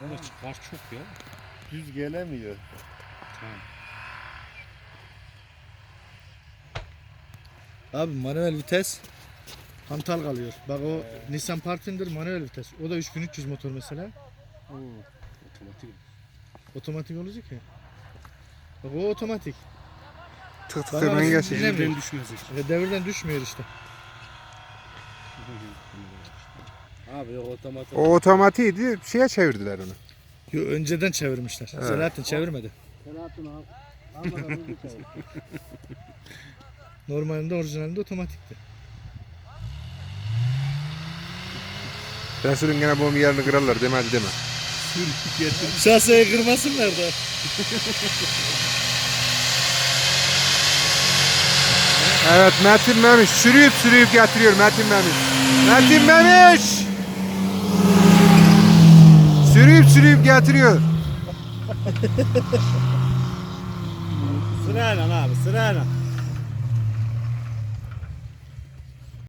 Bunda kar çok ya. Düz gelemiyor. Tamam. Abi manuel vites hantal kalıyor. Bak o Nissan Pathfinder manuel vites. O da 3300 motor mesela. Oo, otomatik. Otomatik olacak ya. Bak o otomatik. Tık tık hemen. Evden düşmez işte. Ve devirden düşmüyor işte. Abi yok otomatik. O otomatiğiydi. Şeye çevirdiler onu. Yo, önceden çevirmişler. Evet. Selahattin çevirmedi. Selahattin çevir. Normalinde orijinalinde otomatikti. Ben sürün gene bunun yerini kırarlar deme hadi deme. Şaseyi kırmasınlar da. Evet Metin Memiş sürüyüp sürüyüp getiriyor Metin Memiş. Metin Memiş! Sürüyüp sürüyüp getiriyor. Sırayla abi sırayla.